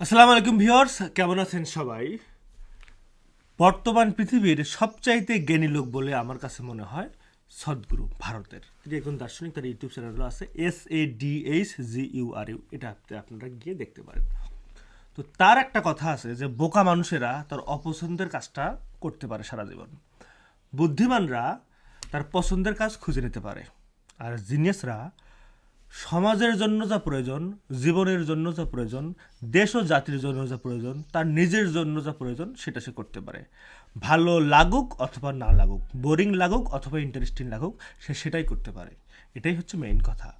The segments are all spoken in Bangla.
আসসালামু আলাইকুম ভিউয়ার্স, কেমন আছেন সবাই? বর্তমান পৃথিবীর সবচাইতে জ্ঞানী লোক বলে আমার কাছে মনে হয় সদ্গুরু ভারতের। তিনি একজন দার্শনিক, তার ইউটিউব চ্যানেলও আছে S A D H G U R U এটা আপনি- আপনারা গিয়ে দেখতে পারেন। তো তার একটা কথা আছে যে, বোকা মানুষেরা তার অপছন্দের কাজটা করতে পারে সারা জীবন। বুদ্ধিমানরা তার পছন্দের কাজ খুঁজে নিতে পারে। আর জিনিয়াসরা সমাজের জন্য যা প্রয়োজন, জীবনের জন্য যা প্রয়োজন, দেশ ও জাতির জন্য যা প্রয়োজন, তার নিজের জন্য যা প্রয়োজন, সেটা সে করতে পারে। ভালো লাগুক অথবা না লাগুক, বোরিং লাগুক অথবা ইন্টারেস্টিং লাগুক, সে সেটাই করতে পারে। এটাই হচ্ছে মেইন কথা।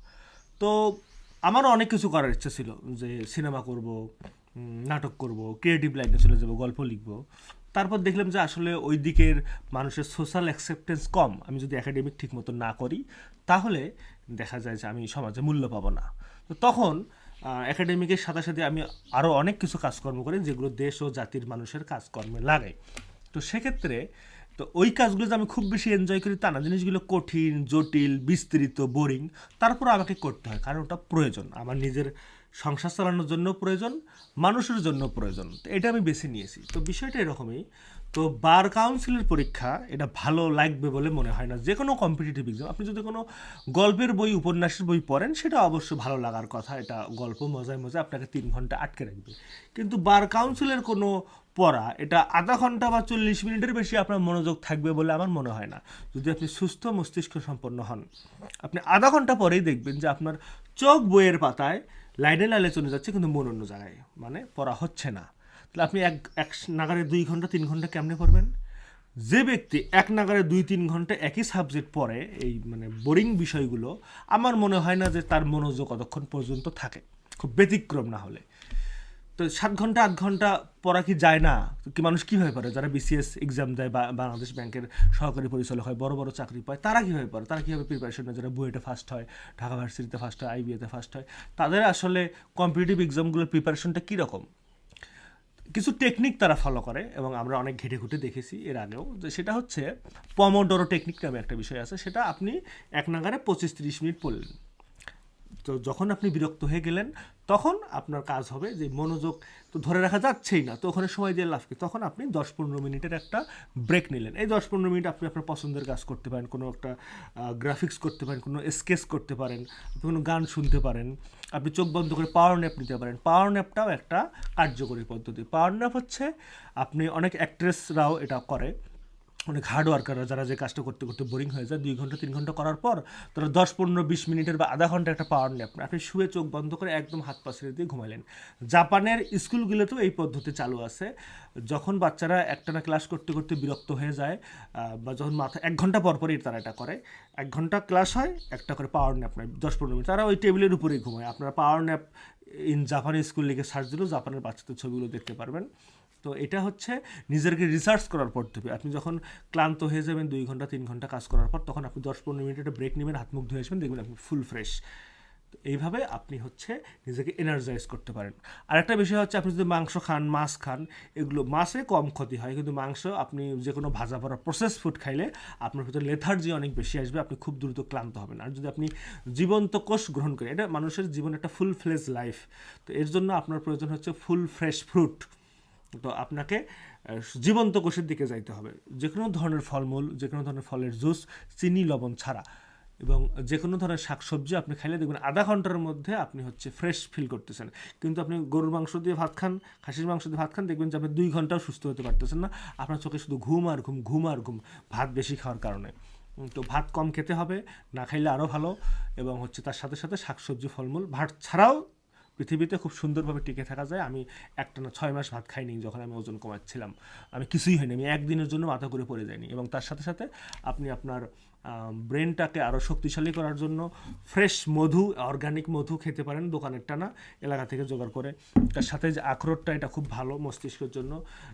তো আমারও অনেক কিছু করার ইচ্ছা ছিল যে সিনেমা করব নাটক করব ক্রিয়েটিভ লাইনে চলে যাব, গল্প লিখব। তারপর দেখলাম যে আসলে ওই দিকের মানুষের সোশ্যাল অ্যাকসেপ্টেন্স কম। আমি যদি একাডেমিক ঠিক মতো না করি, তাহলে দেখা যায় যে আমি সমাজে মূল্য পাবো না। তো তখন একাডেমিকের সাথে সাথে আমি আরও অনেক কিছু কাজকর্ম করি যেগুলো দেশ ও জাতির মানুষের কাজকর্মে লাগে। তো সেক্ষেত্রে, তো ওই কাজগুলো যে আমি খুব বেশি এনজয় করি তা না। জিনিসগুলো কঠিন, জটিল, বিস্তৃত বোরিং তারপর আমাকে করতে হয় কারণ ওটা প্রয়োজন। আমার নিজের সংসার চালানোর জন্য প্রয়োজন, মানুষের জন্য প্রয়োজন। তো এটা আমি বেছে নিয়েছি। তো বিষয়টা এরকমই তো বার কাউন্সিলের পরীক্ষা এটা ভালো লাগবে বলে মনে হয় না। যে কোনো কম্পিটিটিভ এক্সাম আপনি যদি কোনো গল্পের বই, উপন্যাসের বই পড়েন, সেটা অবশ্যই ভালো লাগার কথা। এটা গল্প মজায় মজায় আপনাকে তিন ঘণ্টা আটকে রাখবে। কিন্তু বার কাউন্সিলের কোনো পড়া, এটা আধা ঘণ্টা বা চল্লিশ মিনিটের বেশি আপনার মনোযোগ থাকবে বলে আমার মনে হয় না। যদি আপনি সুস্থ মস্তিষ্ক সম্পন্ন হন, আপনি আধা ঘণ্টা পরেই দেখবেন যে আপনার চোখ বইয়ের পাতায় লাইনে লাইনে চলে যাচ্ছে, কিন্তু মন অন্য জায়গায়। মানে পড়া হচ্ছে না। তাহলে আপনি এক এক নাগারে দুই ঘণ্টা, তিন ঘণ্টা কেমনে পড়বেন? যে ব্যক্তি এক নাগারে দুই, তিন ঘণ্টা একই সাবজেক্ট পড়ে, এই মানে বোরিং বিষয়গুলো, আমার মনে হয় না যে তার মনোযোগ কতক্ষণ পর্যন্ত থাকে। খুব ব্যতিক্রম না হলে। তো সাত ঘণ্টা, আট ঘণ্টা পড়া কি যায় না? কি মানুষ কীভাবে পারে যারা বিসিএস এক্সাম দেয় বা বাংলাদেশ ব্যাংকের সহকারী পরিচালক হয়, বড় বড় চাকরি পায়, তারা কীভাবে পারে তারা কীভাবে প্রিপারেশন নেয়? যারা বুয়েটে ফার্স্ট হয়, ঢাকা ভার্সিটিতে ফার্স্ট হয় আইবিএতে ফার্স্ট হয়, তাদের আসলে কম্পিটিটিভ এক্সামগুলোর প্রিপারেশনটা কীরকম? কিছু টেকনিক তারা ফলো করে এবং আমরা অনেক ঘেটে ঘুটে দেখেছি এর আগেও। যে সেটা হচ্ছে পমোডোরো টেকনিক নামে একটা বিষয় আছে। সেটা আপনি এক নাগারে পঁচিশ তিরিশ মিনিট পড়লেন। তো যখন আপনি বিরক্ত হয়ে গেলেন, তখন আপনার কাজ হবে যে মনোযোগ তো ধরে রাখা যাচ্ছেই না। তো ওখানে সময় দিয়ে লাভ কি? তখন আপনি দশ পনেরো মিনিটের একটা ব্রেক নিলেন। এই দশ পনেরো মিনিট আপনি আপনার পছন্দের কাজ করতে পারেন, কোনো একটা গ্রাফিক্স করতে পারেন, কোনো স্কেচ করতে পারেন, আপনি কোনো গান শুনতে পারেন, আপনি চোখ বন্ধ করে পাওয়ার ন্যাপ নিতে পারেন। পাওয়ার ন্যাপটাও একটা কার্যকরী পদ্ধতি। পাওয়ার ন্যাপ হচ্ছে আপনি অনেক অ্যাক্ট্রেসরাও এটা করে অনেক হার্ড ওয়ার্কাররা যারা যে কাজটা করতে করতে বোরিং হয়ে যায়, দুই ঘণ্টা, তিন ঘণ্টা করার পর তারা দশ, পনেরো, বিশ মিনিটের বা আধা ঘণ্টা একটা পাওয়ার নেপ আপনি শুয়ে চোখ বন্ধ করে একদম হাত পা ছেড়ে দিয়ে ঘুমালেন জাপানের স্কুলগুলোতেও এই পদ্ধতি চালু আছে। যখন বাচ্চারা একটানা ক্লাস করতে করতে বিরক্ত হয়ে যায় বা যখন মাথা, এক ঘণ্টা পর পরই তারা এটা করে। এক ঘণ্টা ক্লাস হয়, একটা করে পাওয়ার ন্যাপ নেয়, দশ, পনেরো মিনিট। তারা ওই টেবিলের উপরেই ঘুমায়। আপনারা পাওয়ার ন্যাপ ইন জাপানি স্কুল লিখে সার্চ দিলেও জাপানের বাচ্চাদের ছবিগুলো দেখতে পারবেন। তো এটা হচ্ছে নিজেকে রিসার্চ করার পদ্ধতি। আপনি যখন ক্লান্ত হয়ে যাবেন, দুই ঘণ্টা, তিন ঘণ্টা কাজ করার পর, তখন আপনি দশ পনেরো মিনিট একটা ব্রেক নেবেন, হাত মুখ ধুয়ে আসবেন, দেখবেন আপনি ফুল ফ্রেশ তো এইভাবে আপনি হচ্ছে নিজেকে এনার্জাইজ করতে পারেন। আরেকটা বিষয় হচ্ছে আপনি যদি মাংস খান, মাছ খান, এগুলো মাছে কম ক্ষতি হয়, কিন্তু মাংস আপনি যে কোনো ভাজা পড়া প্রসেস ফুড খাইলে আপনার ভিতরে লেথার্জি অনেক বেশি আসবে, আপনি খুব দ্রুত ক্লান্ত হবেন। আর যদি আপনি জীবন্ত কোষ গ্রহণ করেন, এটা মানুষের জীবন একটা ফুল ফ্লেজ লাইফ তো এর জন্য আপনার প্রয়োজন হচ্ছে ফুল ফ্রেশ ফ্রুট তো আপনাকে জীবন্ত কোষের দিকে যাইতে হবে। যে কোনো ধরনের ফলমূল যে কোনো ধরনের ফলের জুস, চিনি, লবণ ছাড়া। এবং যে কোনো ধরনের শাকসবজি আপনি খাইলে দেখবেন আধা ঘণ্টার মধ্যে আপনি হচ্ছে ফ্রেশ ফিল করতেছেন। কিন্তু আপনি গরুর মাংস দিয়ে ভাত খান, খাসির মাংস দিয়ে ভাত খান, দেখবেন যে আপনি দুই ঘন্টাও সুস্থ হতে পারতেছেন না। আপনার চোখে শুধু ঘুম আর ঘুম ঘুম আর ঘুম, ভাত বেশি খাওয়ার কারণে। তো ভাত কম খেতে হবে, না খাইলে আরও ভালো। এবং হচ্ছে তার সাথে সাথে শাকসবজি, ফলমূল, ভাত ছাড়াও পৃথিবীতে খুব সুন্দরভাবে টিকে থাকা যায়। আমি একটা না ছয় মাস ভাত খাইনি যখন আমি ওজন কমাচ্ছিলাম। আমি কিছুই হয়নি। আমি একদিনের জন্য মাথা করে পড়ে যাইনি। এবং তার সাথে সাথে আপনি আপনার ব্রেনটাকে আরও শক্তিশালী করার জন্য ফ্রেশ মধু অর্গানিক মধু খেতে পারেন দোকানের টানা এলাকা থেকে জোগাড় করে। তার সাথে যে আখরোটটা, এটা খুব ভালো মস্তিষ্কের জন্য।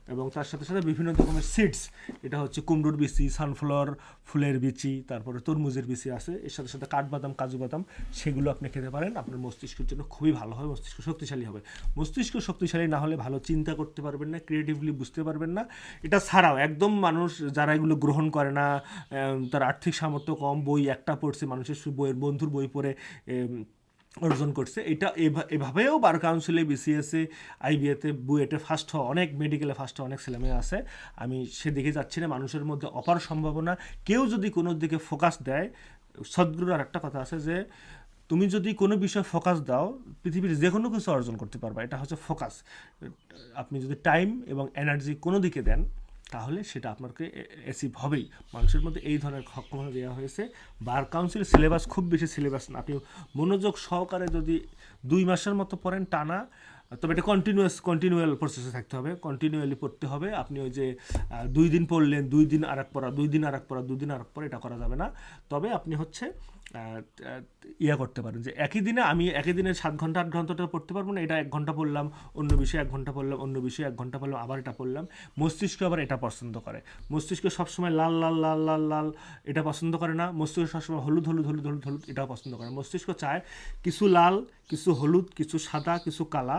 এবং তার সাথে সাথে বিভিন্ন রকমের সিডস এটা হচ্ছে কুমড়োর বিচি সানফ্লাওয়ার ফুলের বিচি, তারপরে তরমুজের বিচি আছে। এর সাথে সাথে কাঠবাদাম, কাজু বাদাম, সেগুলো আপনি খেতে পারেন। আপনার মস্তিষ্কের জন্য খুবই ভালো হবে, মস্তিষ্ক শক্তিশালী হবে। মস্তিষ্ক শক্তিশালী না হলে ভালো চিন্তা করতে পারবেন না ক্রিয়েটিভলি বুঝতে পারবেন না। এটা ছাড়াও একদম মানুষ, যারা এগুলো গ্রহণ করে না তার আর্থিক সামর্থ্য কম, বই একটা পড়ছে, মানুষের বইয়ের বন্ধুর বই পড়ে অর্জন করছে। এটা এভা- এভাবেও বার কাউন্সিলে বিসিএসে আইবিএতে বুয়েটে ফার্স্ট হওয়া, অনেক মেডিকেলে ফার্স্ট হওয়া, অনেক ছেলেমেয়ে আছে। আমি সেদিকে যাচ্ছি না, মানুষের মধ্যে অপার সম্ভাবনা। কেউ যদি কোনো দিকে ফোকাস দেয়, সদ্গুরুর আর একটা কথা আছে যে, তুমি যদি কোনো বিষয়ে ফোকাস দাও, পৃথিবীর যে কোনো কিছু অর্জন করতে পারবা। এটা হচ্ছে ফোকাস আপনি যদি টাইম এবং এনার্জি কোনো দিকে দেন তাহলে সেটা আপনাকে অ্যাচিভ হবেই। মানুষের মধ্যে এই ধরনের সক্ষমতা দেওয়া হয়েছে। বার কাউন্সিল সিলেবাস খুব বেশি সিলেবাস না। আপনি মনোযোগ সহকারে যদি দুই মাসের মতো পড়েন টানা তবে এটা কন্টিনিউয়াস কন্টিনিউয়াল প্রসেসে থাকতে হবে। কন্টিনিউয়ালি পড়তে হবে। আপনি ওই যে দুই দিন পড়লেন, দুই দিন আর এক পড়া, দুই দিন আর এক পড়া, দুই দিন আর এক পড়া, এটা করা যাবে না। তবে আপনি হচ্ছে ইয়া করতে পারেন যে, একই দিনে আমি একই দিনে সাত ঘণ্টা, আট ঘন্টাটা পড়তে পারব না। এটা এক ঘণ্টা পড়লাম, অন্য বিষয়ে এক ঘণ্টা পড়লাম, অন্য বিষয়ে এক ঘণ্টা পড়লাম, আবার এটা পড়লাম। মস্তিষ্ক আবার এটা পছন্দ করে। মস্তিষ্ক সবসময় লাল লাল লাল লাল লাল, এটা পছন্দ করে না। মস্তিষ্ক সবসময় হলুদ হলুদ হলুদ হলুদ হলুদ, এটাও পছন্দ করে মস্তিষ্ক চায় কিছু লাল, কিছু হলুদ, কিছু সাদা, কিছু কালা।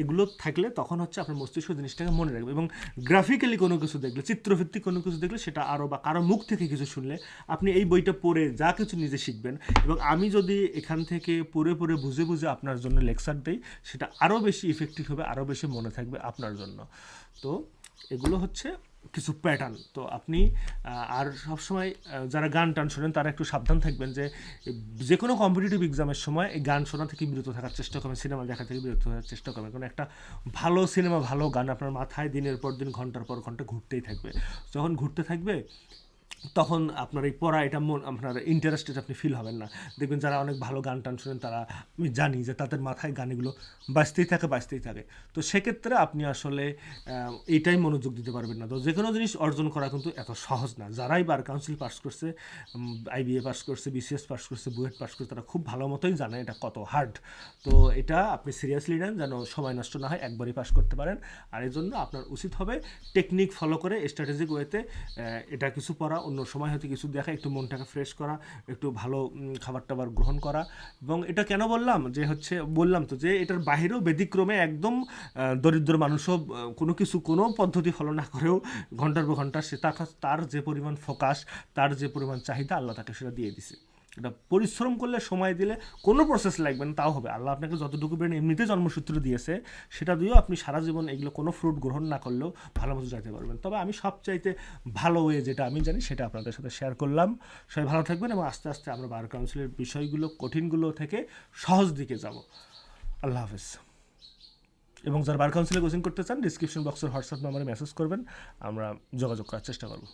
এগুলো থাকলে তখন হচ্ছে আপনার মস্তিষ্ক জিনিসটাকে মনে রাখবে এবং গ্রাফিক্যালি কোনো কিছু দেখলে, চিত্রভিত্তিক কোনো কিছু দেখলে সেটা আরও বা কারও মুখ থেকে কিছু শুনলে আপনি এই বইটা পড়ে যা কিছু নিজে শিখবেন এবং আমি যদি এখান থেকে পড়ে পড়ে বুঝে বুঝে আপনার জন্য লেকচার দিই, সেটা আরও বেশি ইফেক্টিভ হবে আরও বেশি মনে থাকবে আপনার জন্য। তো এগুলো হচ্ছে কিছু প্যাটার্ন তো আপনি আর সবসময় যারা গান টান শোনেন, তারা একটু সাবধান থাকবেন যে যে কোনো কম্পিটিটিভ এক্সামের সময় এই গান শোনা থেকে বিরত থাকার চেষ্টা করবেন সিনেমা দেখা থেকে বিরত থাকার চেষ্টা করবেন। কারণ একটা ভালো সিনেমা ভালো গান আপনার মাথায় দিনের পর দিন, ঘণ্টার পর ঘণ্টা ঘুরতেই থাকবে। যখন ঘুরতে থাকবে তখন আপনার এই পড়া এটা মন, আপনার ইন্টারেস্টেড আপনি ফিল হবেন না। দেখবেন যারা অনেক ভালো গান টান শোনেন, তারা, আমি জানি যে তাদের মাথায় গানগুলো বাজতেই থাকে বাজতেই থাকে। তো সেক্ষেত্রে আপনি আসলে এইটাই মনোযোগ দিতে পারবেন না। তো যে কোনো জিনিস অর্জন করা কিন্তু এত সহজ না। যারাই বার কাউন্সিল পাস করছে আইবিএ পাস করছে বিসিএস পাস করছে, বুয়েট পাস করছে, তারা খুব ভালো মতোই জানে এটা কত হার্ড তো এটা আপনি সিরিয়াসলি নেন যেন সময় নষ্ট না হয়, একবারই পাস করতে পারেন। আর এই জন্য আপনার উচিত হবে টেকনিক ফলো করে স্ট্র্যাটেজিক ওয়েতে এটা কিছু পড়া অন্য সময় হয়তো কিছু দেখা, একটু মনটাকে ফ্রেশ করা, একটু ভালো খাবার টাবার গ্রহণ করা। এবং এটা কেন বললাম? যে হচ্ছে, বললাম তো যে এটার বাহিরেও ব্যতিক্রমে একদম দরিদ্র মানুষও কোনো কিছু, কোনো পদ্ধতি ফলো না করেও ঘণ্টার পর ঘণ্টা সে তার তার যে পরিমাণ ফোকাস, তার যে পরিমাণ চাহিদা, আল্লাহ তাকে সেটা দিয়ে দিছে। এটা পরিশ্রম করলে সময় দিলে কোনো প্রসেস লাগবে না, তাও হবে। আল্লাহ আপনাকে যতটুকু ব্রেন এমনিতে জন্মসূত্র দিয়েছে, সেটা দিয়েও আপনি সারা জীবন এগুলো কোনো ফ্রুট গ্রহণ না করলেও ভালো মতো যাইতে পারবেন। তবে আমি সবচাইতে ভালো ওয়ে যেটা আমি জানি, সেটা আপনাদের সাথে শেয়ার করলাম। সবাই ভালো থাকবেন এবং আস্তে আস্তে আমরা বার কাউন্সিলের বিষয়গুলো, কঠিনগুলো থেকে সহজ দিকে যাব। আল্লাহ হাফেজ। এবং যারা বার কাউন্সিলে কোচিং করতে চান ডিসক্রিপশন বক্সের হোয়াটসঅ্যাপ নাম্বারে মেসেজ করবেন, আমরা যোগাযোগ করার চেষ্টা করব।